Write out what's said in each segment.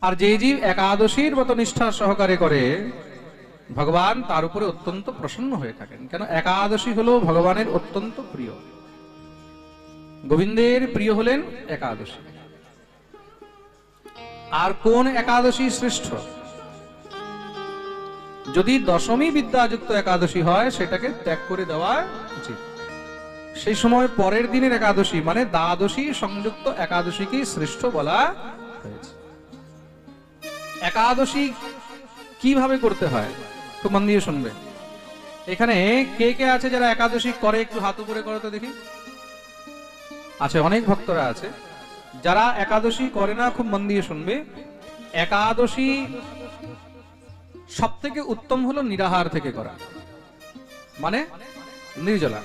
আর যে জীব একাদশীর মতো নিষ্ঠা সহকারে করে, ভগবান তার উপরে অত্যন্ত প্রসন্ন হয়ে থাকেন। কেন? একাদশী হলো ভগবানের অত্যন্ত প্রিয়। গোবিন্দের প্রিয় হলেন একাদশী। আর কোন একাদশী শ্রেষ্ঠ? যদি দশমী বিদ্যাযুক্ত একাদশী হয়, সেটাকে ত্যাগ করে দেওয়া উচিত। সেই সময় পরের দিনের একাদশী মানে দ্বাদশী সংযুক্ত একাদশীকে শ্রেষ্ঠ বলা হয়েছে। একাদশী কীভাবে করতে হয়? খুব মন দিয়ে শুনবে। এখানে কে কে আছে যারা একাদশী করে, একটু হাত উপরে করো তো দেখি। আছে অনেক ভক্তরা আছে। যারা একাদশী করে না, খুব মন দিয়ে শুনবে। একাদশী সব থেকে উত্তম হলো নিরাহার থেকে করা। মানে নির্জলা।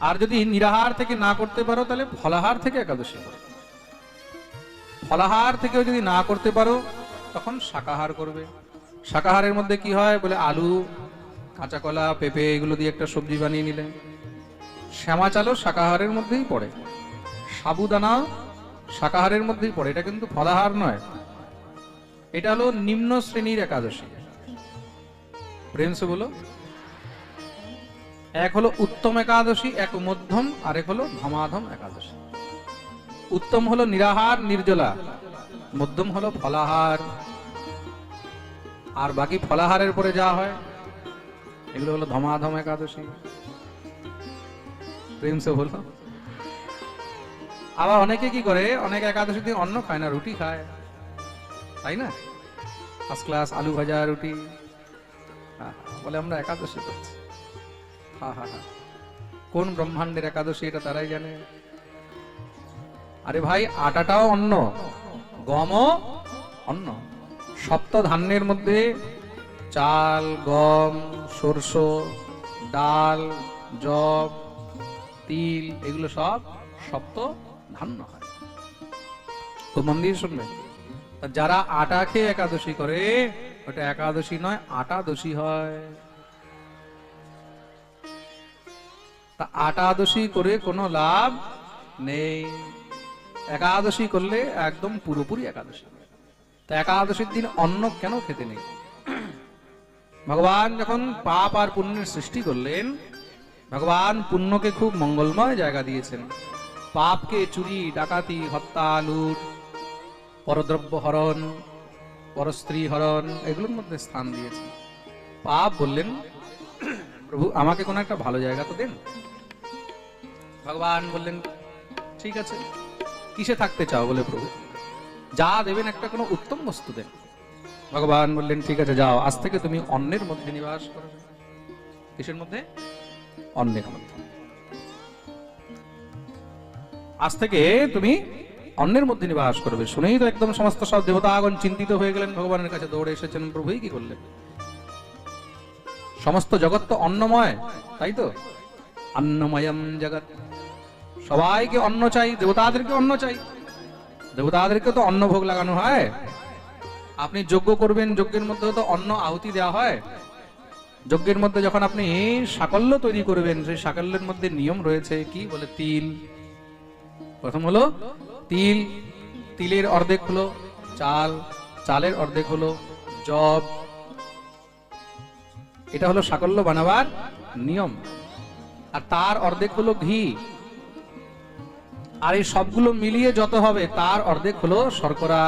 আর যদি নিরাহার থেকে না করতে পারো, তাহলে ফলাহার থেকে একাদশী করো। ফলাহার থেকেও যদি না করতে পারো, তখন শাকাহার করবে। শাকাহারের মধ্যে কি হয়? বলে আলু, কাঁচা কলা, পেঁপে, এগুলো দিয়ে একটা সবজি বানিয়ে নিলে। শ্যামা চালও শাকাহারের মধ্যেই পড়ে। সাবুদানা শাকাহারের মধ্যেই পড়ে। এটা কিন্তু ফলাহার নয়। এটা হলো নিম্ন শ্রেণির একাদশী। প্রেমসে বলো, এক হলো উত্তম একাদশী, এক মধ্যম আর এক হলো ধমাধম একাদশী। উত্তম হলো নিরাহার নির্জলা। মধ্যম হলো ফলাহার। আর বাকি ফলাহারের পরে যা হয় এগুলো হলো ধমাধম একাদশী। প্রেম সে হলো। আবার অনেকে কি করে অনেকে একাদশী দিন অন্ন খায় না রুটি খায়। তাই না? ফার্স্ট ক্লাস আলু ভাজা রুটি। হ্যাঁ, বলে আমরা একাদশী করছি। হা হা হা। কোন ব্রহ্মাণ্ডের একাদশী এটা তারাই জানে। আরে ভাই, আটাটাও অন্ন। গমও অন্ন। সপ্ত ধান্যের মধ্যে চাল, গম, সর্ষ, ডাল জব তিল, এগুলো সব সপ্ত ধান্য হয়। তো মন্দির শুনবে? যারা আটা খেয়ে একাদশী করে, ওটা একাদশী নয় আটা দোষী হয়। তা আটাদশী করে কোনো লাভ নেই। একাদশী করলে একদম পুরোপুরি একাদশী। তা একাদশীর দিন অন্ন কেন খেতে নেই? ভগবান যখন পাপ আর পুণ্যের সৃষ্টি করলেন, ভগবান পুণ্যকে খুব মঙ্গলময় জায়গা দিয়েছেন। পাপকে চুরি, ডাকাতি, হত্যা, লুট, পরদ্রব্য হরণ, পরস্ত্রী হরণ, এগুলোর মধ্যে স্থান দিয়েছেন। পাপ বললেন, প্রভু, আমাকে কোনো একটা ভালো জায়গা তো দেন। ভগবান বললেন, ঠিক আছে। কিসে থাকতে চাও বলে প্রভু? যা দেবেন একটা কোনো উত্তম বস্তু দেন। ভগবান বললেন, ঠিক আছে, যাও। আজ থেকে তুমি অন্যের মধ্যে নিবাস করবে কিসের মধ্যে? অন্যের মধ্যে। আজ থেকে তুমি অন্যের মধ্যে নিবাস করবে। শুনেই তো একদম সমস্ত সব দেবতা দেবতাগণ চিন্তিত হয়ে গেলেন। ভগবানের কাছে দৌড়ে এসেছেন। প্রভুই কি করলেন? সমস্ত জগৎ তো অন্নময়, তাই তো? অন্নময়ম জগৎ। সবাইকে অন্ন চাই, দেবতাদেরকে অন্ন চাই। দেবতাদেরকে তো অন্ন ভোগ লাগানো হয়। আপনি যজ্ঞ করবেন, যজ্ঞের মধ্যে তো অন্ন আহুতি দেওয়া হয়। যজ্ঞের মধ্যে যখন আপনি সাকল্য তৈরি করবেন, সেই সাকল্যের মধ্যে নিয়ম রয়েছে কি বলে? তিল। প্রথম হলো তিল। তিলের অর্ধেক হলো চাল, চালের অর্ধেক হলো জব এটা হলো সাকল্য বানাবার নিয়ম। আর তার অর্ধেক হলো ঘি। আর এই সবগুলো মিলিয়ে যত হবে, তার অর্ধেক হলো শর্করা।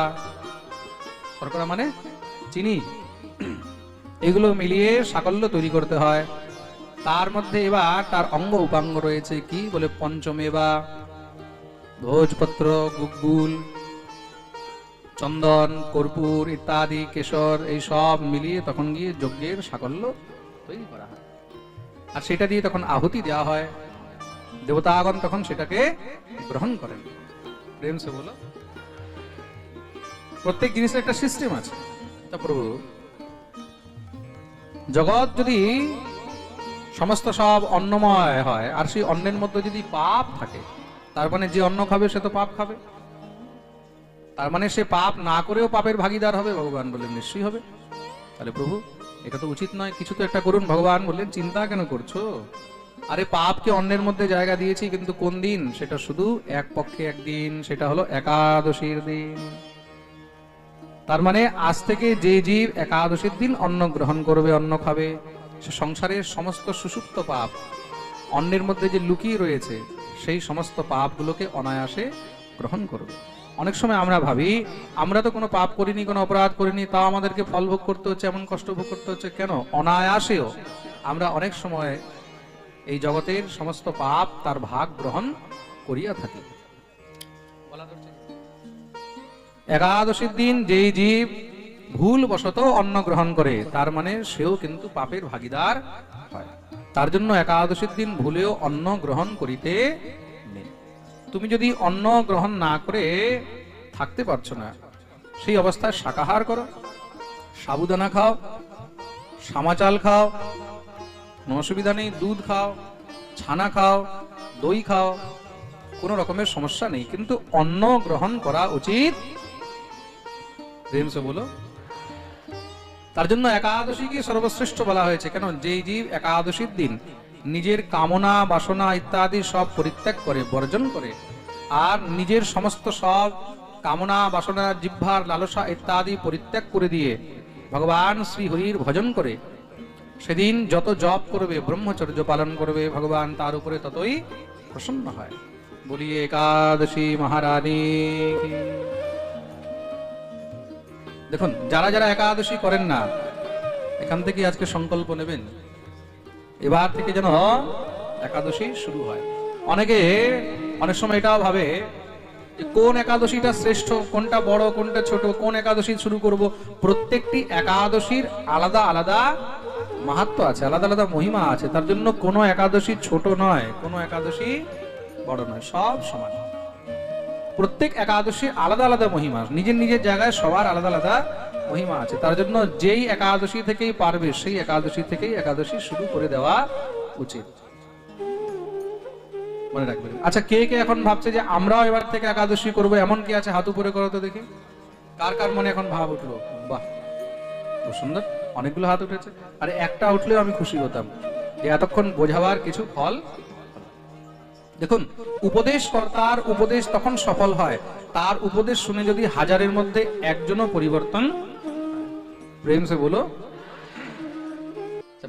শর্করা মানে চিনি। এগুলো মিলিয়ে সাকল্য তৈরি করতে হয়। তার মধ্যে এবার তার অঙ্গ উপাঙ্গ রয়েছে কি বলে পঞ্চমেবা ভোজপত্র গুগুল চন্দন, কর্পূর ইত্যাদি, কেশর, এই সব মিলিয়ে তখন গিয়ে যজ্ঞের সাকল্য তৈরি করা হয়। আর সেটা দিয়ে তখন আহুতি দেওয়া হয়। দেবতাগণ তখন সেটাকে গ্রহণ করেন। প্রেম সে বলো। প্রত্যেক জিনিসের একটা সিস্টেম আছে। তা প্রভু, জগৎ যদি সমস্ত সব অন্নময় হয়, আর সেই অন্নের মধ্যে যদি পাপ থাকে, তার মানে যে অন্ন খাবে সে তো পাপ খাবে। তার মানে সে পাপ না করেও পাপের ভাগিদার হবে, ভগবান বললেন নিশ্চয়ই হবে। তাহলে প্রভু, এটা তো উচিত নয়, কিছু তো একটা করুন। ভগবান বললেন, চিন্তা কেন করছ? আরে পাপকে অন্যের মধ্যে জায়গা দিয়েছি, কিন্তু কোন দিন? সেটা শুধু এক পক্ষে একদিন, সেটা হলো একাদশীর দিন। তার মানে আজ থেকে যে জীব একাদশীর দিন অন্ন গ্রহণ করবে, অন্ন খাবে, সে সংসারের সমস্ত সুসুপ্ত পাপ অন্নের মধ্যে যে লুকিয়ে রয়েছে, সেই সমস্ত পাপগুলোকে অনায়াসে গ্রহণ করবে। অনেক সময় আমরা ভাবি, আমরা তো কোনো পাপ করিনি, কোনো অপরাধ করিনি, তাও আমাদেরকে ফল ভোগ করতে হচ্ছে, এমন কষ্ট ভোগ করতে হচ্ছে, কেন? অনায়াসেও আমরা অনেক সময় এই জগতের সমস্ত পাপ তার ভাগ গ্রহণ করিয়া থাকি। একাদশীর দিন যেই জীব ভুল বশত অন্ন গ্রহণ করে, তার মানে সেও কিন্তু পাপের ভাগিদার হয়। তার জন্য একাদশীর দিন ভুলেও অন্ন গ্রহণ করিতে তুমি যদি অন্ন গ্রহণ না করে থাকতে পারছ না, সেই অবস্থায় শাকাহার করো, সাবুদানা খাও, সামাচাল খাও কোনো অসুবিধা নেই, দুধ খাও, ছানা খাও, দই খাও, কোনো রকমের সমস্যা নেই। কিন্তু অন্ন গ্রহণ করা উচিত। বলো। তার জন্য একাদশীকে সর্বশ্রেষ্ঠ বলা হয়েছে। কেন? যেই জীব একাদশীর দিন নিজের কামনা, বাসনা ইত্যাদি সব পরিত্যাগ করে, বর্জন করে, আর নিজের সমস্ত সব কামনা, বাসনা, জিহ্বার, লালসা ইত্যাদি পরিত্যাগ করে দিয়ে ভগবান শ্রী হরির ভজন করে সেদিন যত জপ করবে, ব্রহ্মচর্য পালন করবে ভগবান, তার উপরে ততই প্রসন্ন হয়। বলি একাদশী মহারানী। দেখুন, যারা যারা একাদশী করেন না, এখান থেকে আজকে সংকল্প নেবেন। এবার থেকে যেন একাদশী শুরু হয়। অনেকে অনেক সময় এটাও ভাবে যে কোন একাদশীটা শ্রেষ্ঠ, কোনটা বড়, কোনটা ছোট, কোন একাদশী শুরু করব? প্রত্যেকটি একাদশীর আলাদা আলাদা মাহাত্ম আছে, আলাদা আলাদা মহিমা আছে, তার জন্য কোনো একাদশী ছোট নয়, কোনো একাদশী বড় নয়, সব সমান। প্রত্যেক একাদশী আলাদা আলাদা মহিমা, নিজের নিজের জায়গায় সবার আলাদা আলাদা মহিমা আছে। তার জন্য যেই একাদশী থেকেই পারবে, সেই একাদশী থেকেই একাদশী শুরু করে দেওয়া উচিত। মনে রাখবেন। আচ্ছা কে কে এখন ভাবছে যে আমরাও এবার থেকে একাদশী করব? এমন কি আছে হাত উপরে করো তো দেখি। কার কার মনে এখন ভাব উঠল? বাহ, খুব সুন্দর। অনেকগুলো হাত উঠেছে। আরে একটা উঠলেও আমি খুশি হতাম। যে এতক্ষণ বোঝাবার কিছু ফল? দেখুন উপদেশ কর্তার উপদেশ তখন সফল হয়। তার উপদেশ শুনে যদি হাজারের মধ্যে একজনও পরিবর্তন প্রেম সে বলো।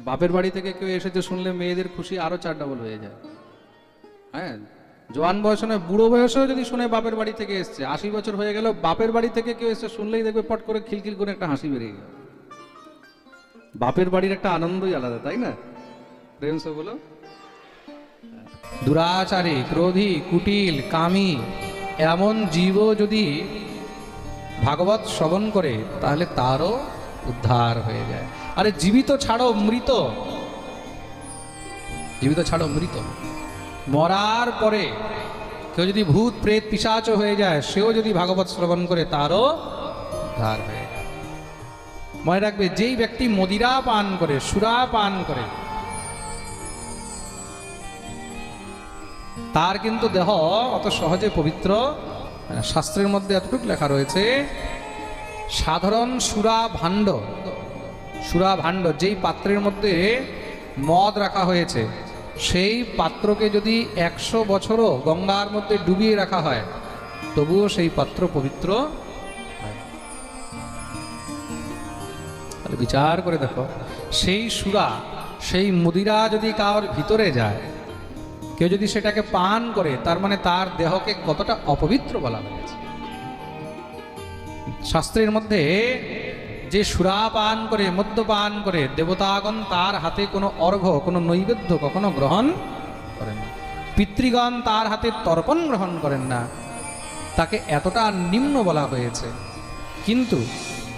বাপের বাড়ি থেকে কেউ এসেছে শুনলে মেয়েদের খুশি আরও চার ডাবল হয়ে যায়। হ্যাঁ জোয়ান বয়সে নয়, বুড়ো বয়সেও যদি শুনে বাপের বাড়ি থেকে এসছে, আশি বছর হয়ে গেল, বাপের বাড়ি থেকে কেউ এসে শুনলেই দেখবে পট করে খিলখিল করে একটা হাসি বেরিয়ে গেল। বাপের বাড়ির একটা আনন্দই আলাদা, তাই না? প্রেম সে বলো। দুরাচারী, ক্রোধী, কুটিল, কামী, এমন জীব যদি ভাগবত শ্রবণ করে, তাহলে তারও উদ্ধার হয়ে যায়। আরে জীবিত ছাড়ো, মৃত। জীবিত ছাড়ো, মৃত। মরার পরে কেউ যদি ভূত, প্রেত, পিসাচ হয়ে যায়, সেও যদি ভাগবত শ্রবণ করে, তারও উদ্ধার হয়ে মনে রাখবে, যেই ব্যক্তি মদিরা পান করে, সুরা পান করে, তার কিন্তু দেহ অত সহজে পবিত্র শাস্ত্রের মধ্যে এতটুকু লেখা রয়েছে, সাধারণ সুরা ভাণ্ড সুরা ভাণ্ড, যেই পাত্রের মধ্যে মদ রাখা হয়েছে, সেই পাত্রকে যদি একশো বছরও গঙ্গার মধ্যে ডুবিয়ে রাখা হয়, তবুও সেই পাত্র পবিত্র তাহলে বিচার করে দেখো। সেই সুরা, সেই মুদিরা যদি কারোর ভিতরে যায়, কেউ যদি সেটাকে পান করে, তার মানে তার দেহকে কতটা অপবিত্র বলা হয়েছে। শাস্ত্রের মধ্যে যে সুরা পান করে মদ্যপান করে, দেবতাগণ তার হাতে কোনো অর্ঘ্য, কোনো নৈবেদ্য কখনো গ্রহণ করেন না। পিতৃগণ তার হাতে তর্পণ গ্রহণ করেন না। তাকে এতটা নিম্ন বলা হয়েছে। কিন্তু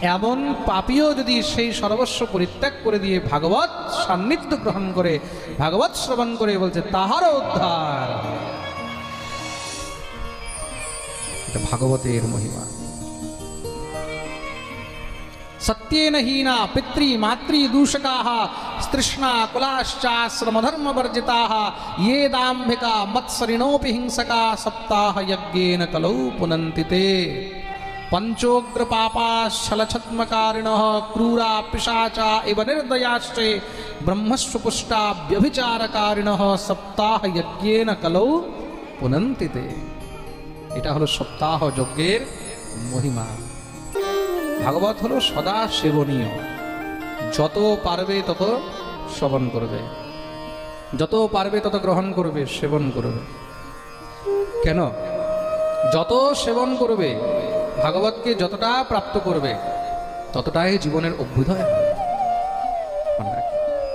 এমন পাপিও যদি সেই সর্বস্ব পরিত্যাগ করে দিয়ে ভাগবত সান্নিধ্য গ্রহণ করে, ভাগবত শ্রবণ করে বলছে তাহার উদ্ধার। ভাগবতের মহিমা। সত্যেনহীনা পিতৃ মাতৃ দূষকা, তৃষ্ণা কুলাশ্চাশ্রমধর্ম বর্জিতা ইয়ে দাম্ভিকা মৎসরিণোপি হিংসকা, সপ্তাহ যজ্ঞেন কলৌ পুনন্তিতে। পঞ্চগ্র পাপা ক্রূরা পিশাচা এব নির্দয়াশ্চে ব্রহ্মস্বপুষ্টা ব্যভিচারকারিণ সপ্তাহ যজ্ঞেন কলৌ পুনন্তিতে এটা হলো সপ্তাহ যজ্ঞের মহিমা। ভাগবত হলো সদা সেবনীয় যত পারবে তত শ্রবণ করবে। যত পারবে তত গ্রহণ করবে, সেবন করবে। কেন? যত সেবন করবে ভাগবতকে যতটা প্রাপ্ত করবে, ততটাই জীবনের অভ্যুদয়।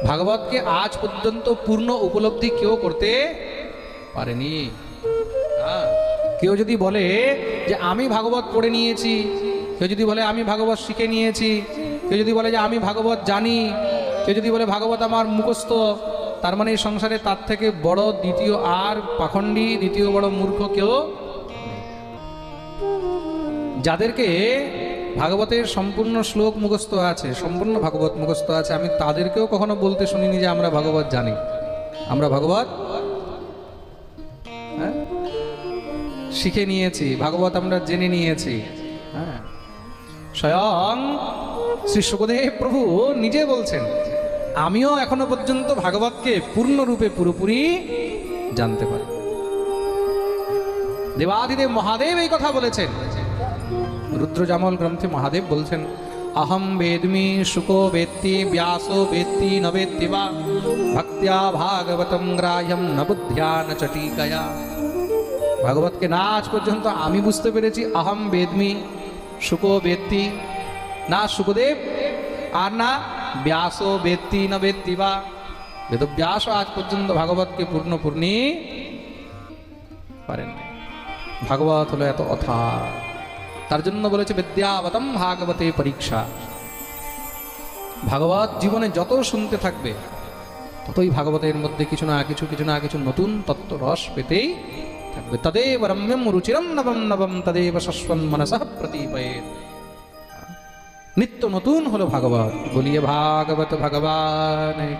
ভাগবতকে আজ পর্যন্ত পূর্ণ উপলব্ধি কেউ করতে পারেনি। কেউ যদি বলে যে, আমি ভাগবত পড়ে নিয়েছি। কেউ যদি বলে, আমি ভাগবত শিখে নিয়েছি। কেউ যদি বলে যে, আমি ভাগবত জানি। কেউ যদি বলে, ভাগবত আমার মুখস্থ। তার মানে এই সংসারে তার থেকে বড়, দ্বিতীয় আর পাখণ্ডী, দ্বিতীয় বড় মূর্খ কেউ যাদেরকে ভাগবতের সম্পূর্ণ শ্লোক মুখস্থ আছে, সম্পূর্ণ ভাগবত মুখস্থ আছে, আমি তাদেরকেও কখনো বলতে শুনিনি যে আমরা ভাগবত জানি। আমরা ভাগবত? হ্যাঁ? শিখে নিয়েছি, ভাগবত আমরা জেনে নিয়েছি। হ্যাঁ? স্বয়ং শ্রী সুখদেব প্রভু নিজে বলছেন, আমিও এখনও পর্যন্ত ভাগবতকে পূর্ণরূপে পুরোপুরি জানতে পারি। দেবাদিদেব মহাদেব এই কথা বলেছেন। রুদ্রজামল গ্রন্থে মহাদেব বলছেন অহম বেদমি শুকো বেত্তি ব্যাসো বেত্তি ন বেত্তি বা, ভক্ত্যা ভাগবতম গ্রাহ্যম ন বুদ্ধ্যা ন চটিকয়া ভাগবতকে না আজ পর্যন্ত আমি বুঝতে পেরেছি অহম বেদমি শুকো বেত্তি, না সুখদেব আর না ব্যাসো বেত্তি ন বেত্তি বা। বেদব্যাস আজ পর্যন্ত ভাগবতকে পূর্ণ পূর্ণি পারেন। ভাগবত হলো এত অথা তার জন্য বলেছে, বিদ্যাবতম ভাগবতে পরীক্ষা। ভাগবত জীবনে যত শুনতে থাকবে, ততই ভাগবতের মধ্যে কিছু না কিছু কিছু না কিছু নতুন তত্ত্ব রস পেতেই থাকবে। তদেব রম্যম রুচিরম নবম নবম, তদেব শস্বন মনসঃ প্রতীপয়ে নিত্য নতুন হলো ভাগবত। বলিয়ে ভাগবত ভগবান।